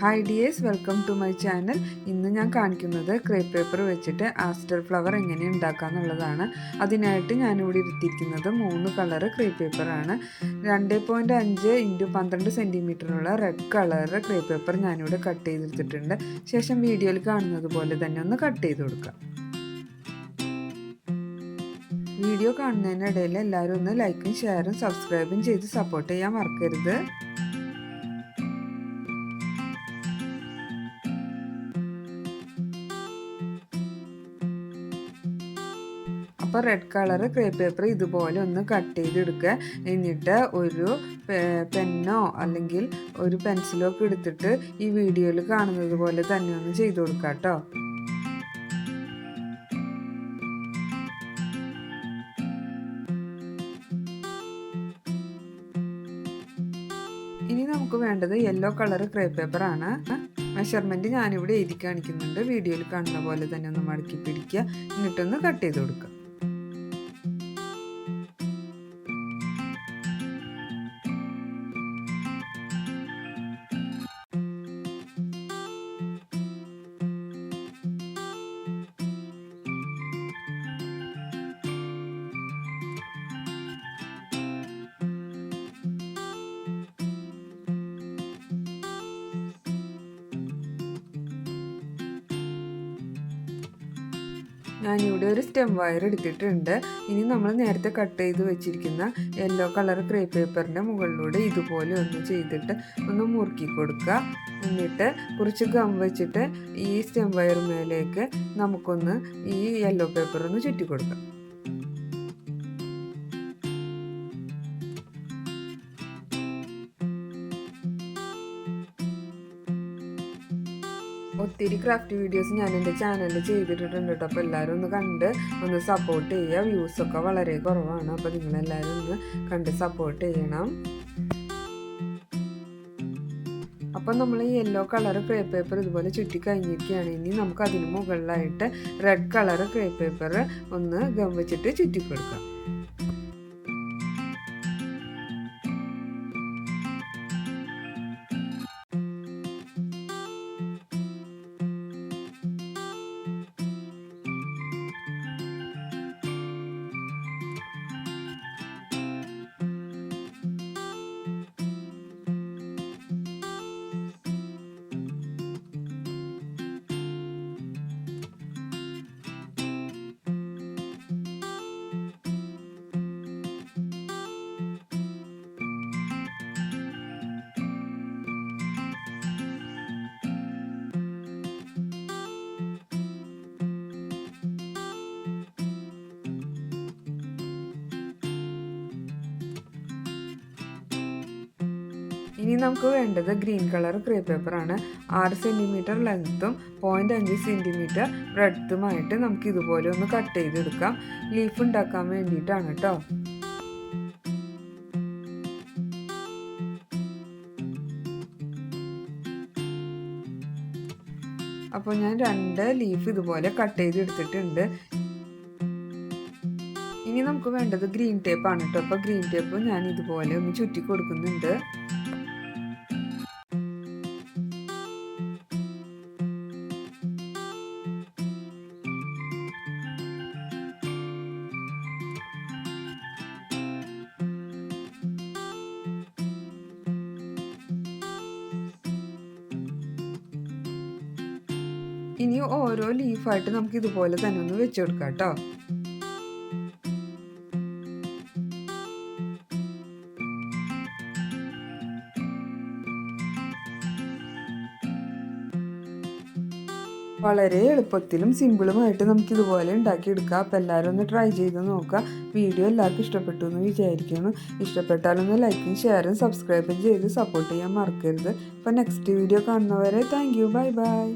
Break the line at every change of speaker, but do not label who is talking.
Hi dears welcome to my channel ഇന്ന് ഞാൻ കാണിക്കുന്നത് ക്രേപ്പ് പേപ്പർ വെച്ചിട്ട് ആസ്റ്റർ ഫ്ലവർ എങ്ങനെ ഉണ്ടാക്കുക എന്നുള്ളതാണ്. അതിനായിട്ട് ഞാനിവിടെ ഇരുത്തിയിരിക്കുന്നത് മൂന്ന് കളറ് ക്രേപ്പ് പേപ്പറാണ് രണ്ട് പോയിന്റ് അഞ്ച് ഇന്റു പന്ത്രണ്ട് സെന്റിമീറ്ററുള്ള റെഡ് കളറ് ക്രേപ്പ് പേപ്പർ ഞാനിവിടെ കട്ട് ചെയ്തെടുത്തിട്ടുണ്ട്. ശേഷം വീഡിയോയിൽ കാണുന്നത് പോലെ തന്നെ ഒന്ന് കട്ട് ചെയ്ത് കൊടുക്കാം. വീഡിയോ കാണുന്നതിനിടയിൽ എല്ലാവരും ഒന്ന് ലൈക്കും ഷെയറും സബ്സ്ക്രൈബും ചെയ്ത് സപ്പോർട്ട് ചെയ്യാൻ മറക്കരുത്. അപ്പോൾ റെഡ് കളർ ക്രേപ്പ് പേപ്പർ ഇതുപോലെ ഒന്ന് കട്ട് ചെയ്തെടുക്കുക. എന്നിട്ട് ഒരു പെന്നോ അല്ലെങ്കിൽ ഒരു പെൻസിലോ ഒക്കെ എടുത്തിട്ട് ഈ വീഡിയോയിൽ കാണുന്നത് പോലെ തന്നെ ഒന്ന് ചെയ്ത് കൊടുക്കുക കേട്ടോ ഇനി നമുക്ക് വേണ്ടത് യെല്ലോ കളർ ക്രേ പേപ്പർ ആണ്. മെഷർമെന്റ് ഞാനിവിടെ എഴുതി കാണിക്കുന്നുണ്ട്. വീഡിയോയിൽ കാണുന്ന പോലെ തന്നെ ഒന്ന് മടക്കി പിടിക്കുക. എന്നിട്ടൊന്ന് കട്ട് ചെയ്ത് കൊടുക്കുക. ഞാനിവിടെ ഒരു സ്റ്റെം വയർ എടുത്തിട്ടുണ്ട്. ഇനി നമ്മൾ നേരത്തെ കട്ട് ചെയ്ത് വെച്ചിരിക്കുന്ന യെല്ലോ കളർ ക്രേ പേപ്പറിന്റെ മുകളിലൂടെ ഇതുപോലെ ഒന്ന് ചെയ്തിട്ട് ഒന്ന് മുറുക്കി കൊടുക്കുക. എന്നിട്ട് കുറച്ച് ഗം വെച്ചിട്ട് ഈ സ്റ്റെം വയർ മേലേക്ക് നമുക്കൊന്ന് ഈ യെല്ലോ പേപ്പർ ഒന്ന് ചുറ്റി കൊടുക്കാം. ഒത്തിരി ക്രാഫ്റ്റ് വീഡിയോസ് ഞാൻ എന്റെ ചാനലിൽ ചെയ്തിട്ടുണ്ട് കേട്ടോ അപ്പോൾ എല്ലാവരും ഒന്ന് കണ്ട് ഒന്ന് സപ്പോർട്ട് ചെയ്യുക വ്യൂസൊക്കെ വളരെ കുറവാണ്. അപ്പോൾ നിങ്ങളെല്ലാവരും ഒന്ന് കണ്ട് സപ്പോർട്ട് ചെയ്യണം. അപ്പം നമ്മൾ ഈ യെല്ലോ കളർ ക്രേ പേപ്പർ ഇതുപോലെ ചുറ്റി കഴിഞ്ഞിരിക്കുകയാണ്. ഇനി നമുക്ക് അതിന് മുകളിലായിട്ട് റെഡ് കളർ ക്രേ പേപ്പർ ഒന്ന് ഗം വെച്ചിട്ട് ചുറ്റി കൊടുക്കാം ഇനി നമുക്ക് വേണ്ടത് ഗ്രീൻ കളർ ക്രേ പേപ്പറാണ് ആറ് സെന്റിമീറ്റർ ലെങ്ത്തും പോയിന്റ് അഞ്ച് സെന്റിമീറ്റർ ബ്രെഡ്ത്തുമായിട്ട് നമുക്ക് ഇതുപോലെ ഒന്ന് കട്ട് ചെയ്തെടുക്കാം. ലീഫ് ഉണ്ടാക്കാൻ വേണ്ടിയിട്ടാണ് കേട്ടോ അപ്പോൾ ഞാൻ രണ്ട് ലീഫ് ഇതുപോലെ കട്ട് ചെയ്തെടുത്തിട്ടുണ്ട്. ഇനി നമുക്ക് വേണ്ടത് ഗ്രീൻ ടേപ്പ് ആണ് കേട്ടോ അപ്പോൾ ഗ്രീൻ ടേപ്പ് ഞാൻ ഇതുപോലെ ഒന്ന് ചുറ്റി കൊടുക്കുന്നുണ്ട് ഇനി ഓരോ ലീഫായിട്ട് നമുക്ക് ഇതുപോലെ തന്നെ ഒന്ന് വെച്ചു കൊടുക്കാം കേട്ടോ. വളരെ എളുപ്പത്തിലും സിമ്പിളുമായിട്ട് നമുക്ക് ഇതുപോലെ ഉണ്ടാക്കിയെടുക്കാം അപ്പോൾ എല്ലാവരും ഒന്ന് ട്രൈ ചെയ്ത് നോക്കുക. വീഡിയോ എല്ലാവർക്കും ഇഷ്ടപ്പെട്ടു എന്ന് വിചാരിക്കുന്നു. ഇഷ്ടപ്പെട്ടാലൊന്ന് ലൈക്കും ഷെയറും സബ്സ്ക്രൈബും ചെയ്ത് സപ്പോർട്ട് ചെയ്യാൻ മറക്കരുത്. അപ്പോൾ നെക്സ്റ്റ് വീഡിയോ കാണുന്നവരെ താങ്ക് യു ബൈ ബൈ